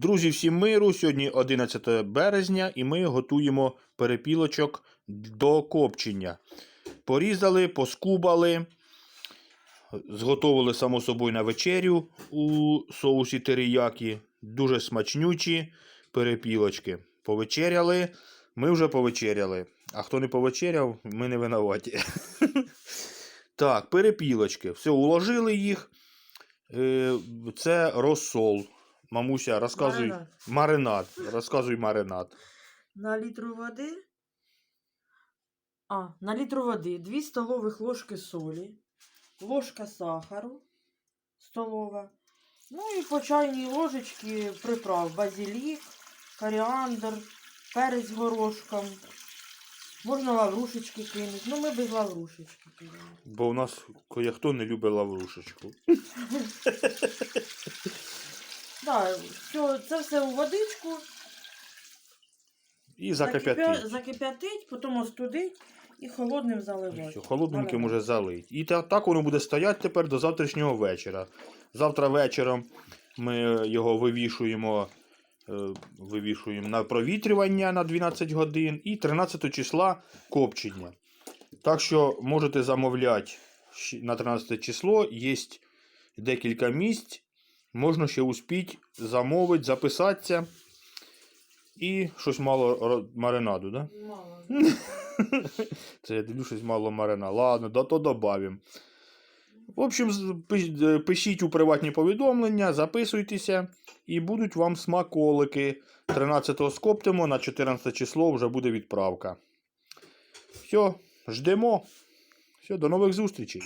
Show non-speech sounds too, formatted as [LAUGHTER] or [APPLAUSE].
Друзі, всім миру. Сьогодні 11 березня і ми готуємо перепілочок до копчення. Порізали, поскубали, зготовили само собою на вечерю у соусі теріякі. Дуже смачнючі перепілочки. Повечеряли, ми вже повечеряли. А хто не повечеряв, ми не винуваті. [LAUGHS] Так, перепілочки. Все, уложили їх. Е, Це розсол. Мамуся, розказуй. Маринад. Маринад. Розказуй маринад. На літру води. А, на літру води 2 столових ложки солі, ложка сахару столова. Ну і по чайній ложечці приправ базилік, коріандр, перець горошком. Можна лаврушечки кинути. Ну, ми без лаврушечки кинемо. Бо у нас кое-хто не любить лаврушечку. [LAUGHS] Да, все, це все у водичку. І закип'ятить. Закип'ятить, потім остудить і холодним заливати. Все, холодненьким уже залить. І та- так воно буде стояти тепер до завтрашнього вечора. Завтра вечором ми його вивішуємо, е, вивішуємо на провітрювання на 12 годин і 13 числа копчення. Так що можете замовляти щ- на 13 число. Є декілька місць. Можна ще успіть замовити, записатися. І щось мало маринаду, да? Мало. [LAUGHS] Це я дивлю, щось мало марина. Ладно, да то добавимо. В общем, е, пишіть у приватні повідомлення, записуйтеся, і будуть вам смаколики. 13-го скоптимо, на 14 число вже буде відправка. Все, ждемо. Все, до нових зустрічей.